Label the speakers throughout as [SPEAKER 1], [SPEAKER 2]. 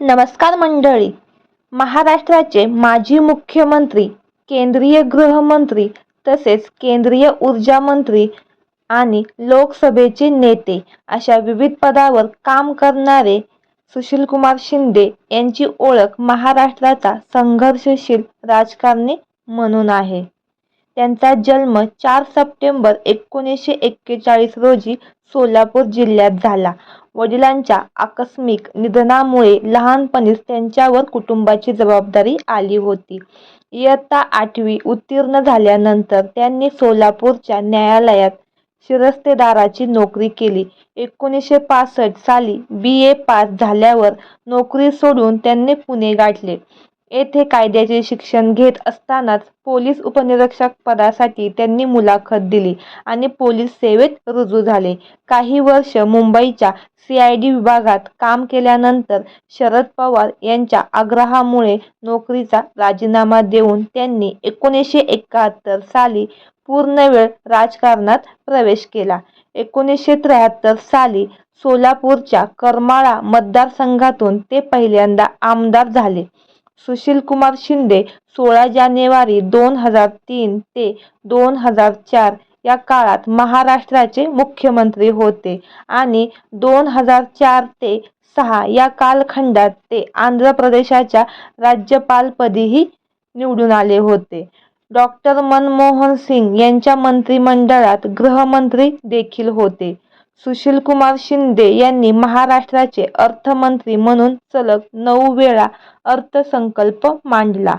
[SPEAKER 1] नमस्कार मंडळी. महाराष्ट्राचे माजी मुख्यमंत्री केंद्रीय गृहमंत्री तसेच केंद्रीय ऊर्जा मंत्री आणि लोकसभेचे नेते अशा विविध पदावर काम करणारे सुशीलकुमार शिंदे यांची ओळख महाराष्ट्राचा संघर्षशील राजकारणी म्हणून आहे. त्यांचा जन्म चार सप्टेंबर एकोणीसशे एक्केचाळीस रोजी सोलापूर जिल्ह्यात झाला. वडिलांच्या आकस्मिक निधनामुळे लहानपणीच त्यांच्यावर कुटुंबाची जबाबदारी आली होती. इयत्ता आठवी उत्तीर्ण झाल्यानंतर त्यांनी सोलापूरच्या न्यायालयात शिरस्तेदाराची नोकरी केली. एकोणीसशे पासष्ट साली बी ए पास झाल्यावर नोकरी सोडून त्यांनी पुणे गाठले. येथे कायद्याचे शिक्षण घेत असतानाच पोलीस उपनिरीक्षक पदासाठी त्यांनी मुलाखत दिली आणि पोलीस सेवेत रुजू झाले. काही वर्ष मुंबईच्या सीआयडी विभागात काम केल्यानंतर शरद पवार यांच्या आग्रहामुळे नोकरीचा राजीनामा देऊन त्यांनी एकोणीसशे एकाहत्तर साली पूर्णवेळ राजकारणात प्रवेश केला. एकोणीसशे त्र्याहत्तर साली सोलापूरच्या करमाळा मतदारसंघातून ते पहिल्यांदा आमदार झाले. सुशीलकुमार शिंदे सोळा जानेवारी दोन हजार तीन ते दोन हजार चार या काळात महाराष्ट्राचे मुख्यमंत्री होते. आणि दोन हजार चार ते सहा या कालखंडात ते आंध्र प्रदेशाच्या राज्यपालपदीही निवडून आले होते. डॉक्टर मनमोहन सिंग यांच्या मंत्रिमंडळात गृहमंत्री देखील होते. सुशीलकुमार शिंदे यांनी महाराष्ट्राचे अर्थमंत्री म्हणून सलग नऊ वेळा अर्थसंकल्प मांडला.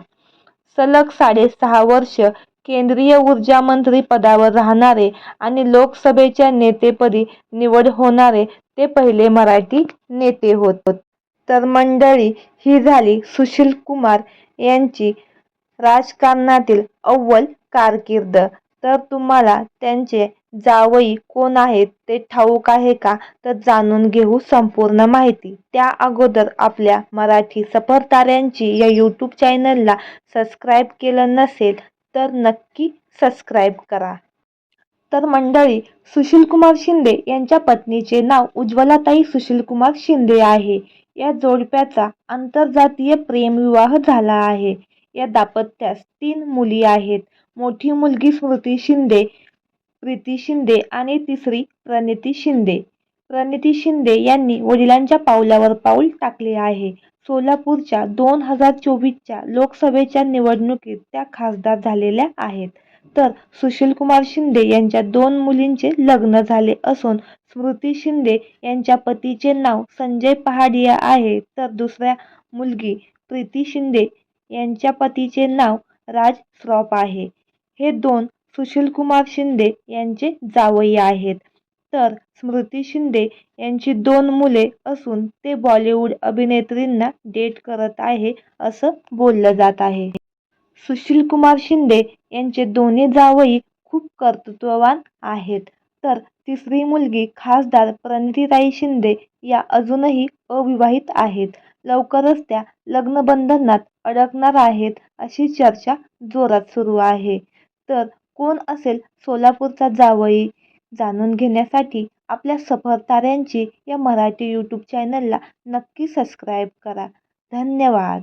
[SPEAKER 1] सलग साडेसहा वर्ष केंद्रीय ऊर्जा मंत्री पदावर राहणारे आणि लोकसभेच्या नेतेपदी निवड होणारे ते पहिले मराठी नेते होत. तर मंडळी ही झाली सुशीलकुमार यांची राजकारणातील अव्वल कारकीर्द. तर तुम्हाला त्यांचे जावई कोण आहेत ते ठाऊक आहे का? तर जाणून घेऊ संपूर्ण माहिती. त्या अगोदर आपल्या मराठी सफरताऱ्यांची या यूट्यूब चॅनलला सबस्क्राईब केलं नसेल तर नक्की सबस्क्राईब करा. तर मंडळी सुशीलकुमार शिंदे यांच्या पत्नीचे नाव उज्ज्वलाताई सुशीलकुमार शिंदे आहे. या जोडप्याचा आंतरजातीय प्रेमविवाह झाला आहे. या दाम्पत्यास तीन मुली आहेत. मोठी मुलगी स्मृती शिंदे प्रीती शिंदे आणि तिसरी प्रणिती शिंदे. प्रणिती शिंदे यांनी वडिलांच्या पावलावर पाऊल टाकले आहे. सोलापूरच्या दोन हजार चोवीसच्या लोकसभेच्या निवडणुकीत त्या खासदार झालेल्या आहेत. तर सुशीलकुमार शिंदे यांच्या दोन मुलींचे लग्न झाले असून स्मृती शिंदे यांच्या पतीचे नाव संजय पहाडिया आहे. तर दुसऱ्या मुलगी प्रीती शिंदे यांच्या पतीचे नाव राज श्रॉफ आहे. हे दोन सुशीलकुमार शिंदे यांचे जावई आहेत. तर स्मृती शिंदे यांची दोन मुले असून ते बॉलिवूड अभिनेत्रींना डेट करत आहे असं बोललं जात आहे. सुशीलकुमार शिंदे यांचे दोन्ही जावई खूप कर्तृत्ववान आहेत. तर तिसरी मुलगी खासदार प्रणितीताई शिंदे या अजूनही अविवाहित आहेत. लवकरच त्या लग्नबंधनात अडकणार आहेत अशी चर्चा जोरात सुरू आहे. तर कोण असेल सोलापूरचा जावई? जाणून घेण्यासाठी आपल्या सफरताऱ्यांची या मराठी यूट्यूब चॅनलला नक्की सबस्क्राईब करा. धन्यवाद.